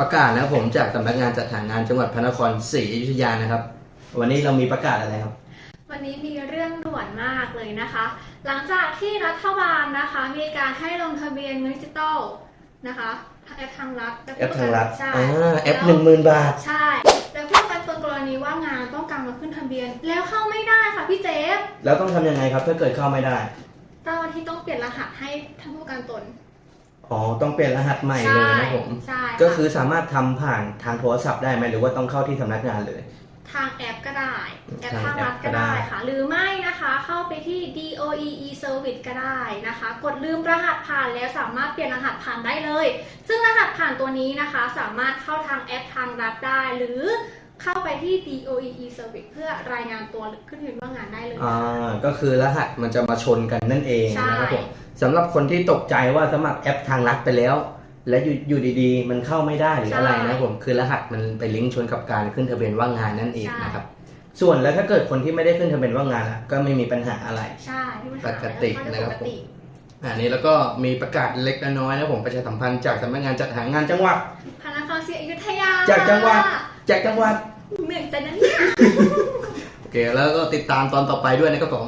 ประกาศนะครับผมจากสำนักงานจัดหางานจังหวัดพระนครศรีอยุธยานะครับ วันนี้เรามีประกาศอะไรครับ วันนี้มีเรื่องด่วนมากเลยนะคะ หลังจากที่รัฐบาลนะคะ มีการให้ลงทะเบียนเงินดิจิตอลนะคะทางแอปทางรัฐแอปทางรัฐใช่อ่าแอปหนึ่งหมื่นบาท ใช่แล้วเพื่อไปเป็นกรณีว่างานต้องการมาขึ้นทะเบียน แล้วเข้าไม่ได้ค่ะพี่เจฟแล้วต้องทำยังไงครับถ้าเกิดเข้าไม่ได้เจ้าหน้าที่ต้องเปลี่ยนรหัสให้ท่านผู้การตน อ๋อต้องเปลี่ยนรหัสใหม่เลยนะครับผม ใช่ะก็คือสามารถทำผ่านทางโทรศัพท์ได้ไหมหรือว่าต้องเข้าที่สำนักงานเลย ทางแอปก็ได้แอปทางทางรัฐแอปก็ก็ได้ได้ค่ะ หรือไม่นะคะเข้าไปที่ DOE e-service ก็ได้นะคะ กดลืมรหัสผ่านแล้วสามารถเปลี่ยนรหัสผ่านได้เลย ซึ่งรหัสผ่านตัวนี้นะคะ สามารถเข้าทางแอปทางรัฐได้ หรือเข้าไปที่ DOE e-service เพื่อรายงานตัวหรือขึ้นทะเบียนว่างงานได้เลยอ่าก็คือรหัสมันจะมาชนกันนั่นเองใช่นะครับผม สำหรับคนที่ตกใจว่าสมัครแอปทางรัฐไปแล้ว และอยู่อยู่ดีๆ มันเข้าไม่ได้หรืออะไรนะครับผมคือรหัสมันไปลิงก์ชนกับการขึ้นทะเบียนว่างงานนั่นเองนะครับ ส่วนแล้วถ้าเกิดคนที่ไม่ได้ขึ้นทะเบียนว่างงานอะก็ไม่มีปัญหาอะไร ใช่ที่มันหาปกติแล้วนะครับปกติอันนี้แล้วก็มีประกาศเล็กน้อยๆนะผมประชาสัมพันธ์จากสำนักงานจัดหางานจังหวัด พระนครศรีอยุธยาจากจังหวัดจากจังหวัดเหมือนจะนั้นเนี่ยโอเคแล้วก็ติดตามตอนต่อไปด้วยนะครับผม